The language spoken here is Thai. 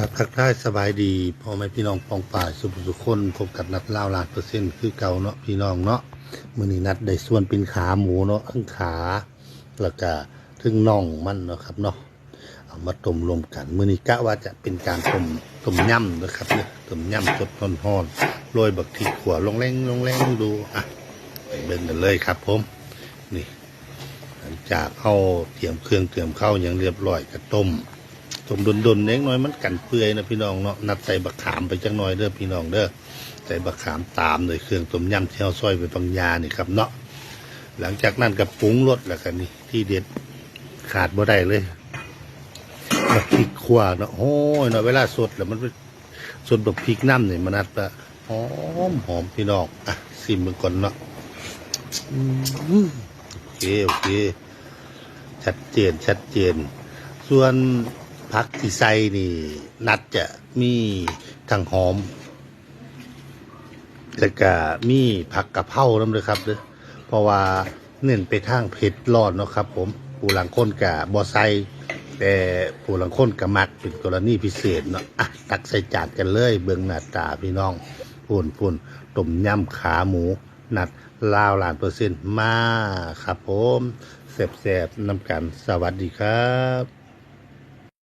ครับทักทายสบายดีพ่อแม่พี่น้องปองป่ายสุภสุขคนพบกับนัดเล่าล้านเปอร์เซ็นต์คือเก่าเนาะพี่น้องเนาะมื้อนี้นัดได้ส่วนเป็นขาหมูเนาะทั้งขาแล้วก็ทั้งน่องมันเนาะครับเนาะเอามาต้มรวมกันมื้อนี้กะว่าจะเป็นการต้มต้มยำนะครับเนี่ยต้มยำสดร้อนๆโรยบักทีขวลงแรงลงแรงดูอะไปเบิ่งกันเลยครับผมนี่ หลังจากเข้าเตรียมเครื่องเตรียมเข้าอย่างเรียบร้อยก็ต้ม ต้มดนๆเล็กน้อยมันกันเปื่อยนะพี่น้องเนาะนัดใส่บักขามไปจังน้อยเด้อพี่น้องเด้อใส่บักขามตามเลยเครื่องต้มยำเที่เราซอยไปบางยานี่ครับเนาะหลังจากนั้นก็ปรุงรสแล้วกันนี่ที่เด็ดขาดบ่ได้เลยบักพริกขวเนาะโอ้ยเนาะเวลาสดแล้วมันสดแบบพริกน้ำเนี่ยมันนัดละหอมหอมพี่น้องอะซิมมันก่อนเนาะอืมโอเคโอเคชัดเจนชัดเจน ส่วน พักที่ใส่นี่ นัดจะมีทั้งหอม แล้วก็มีผักกะเพราน้ำเลยครับเด้อเพราะว่าเน้นไปทางเผ็ดร้อนเนาะครับ ผมผู้หลังค้นกับบอไซแต่ผู้หลังค้นกับมักเป็นกรณีพิเศษเนาะอะตักใส่จานกันเลย เบิ่งหน้าตาพี่น้องปุ่นปุ่นต้มยำขาหมู นัดลาวหลานเปอร์เซ็นต์มาครับผมแสบๆนำกันสวัสดีครับ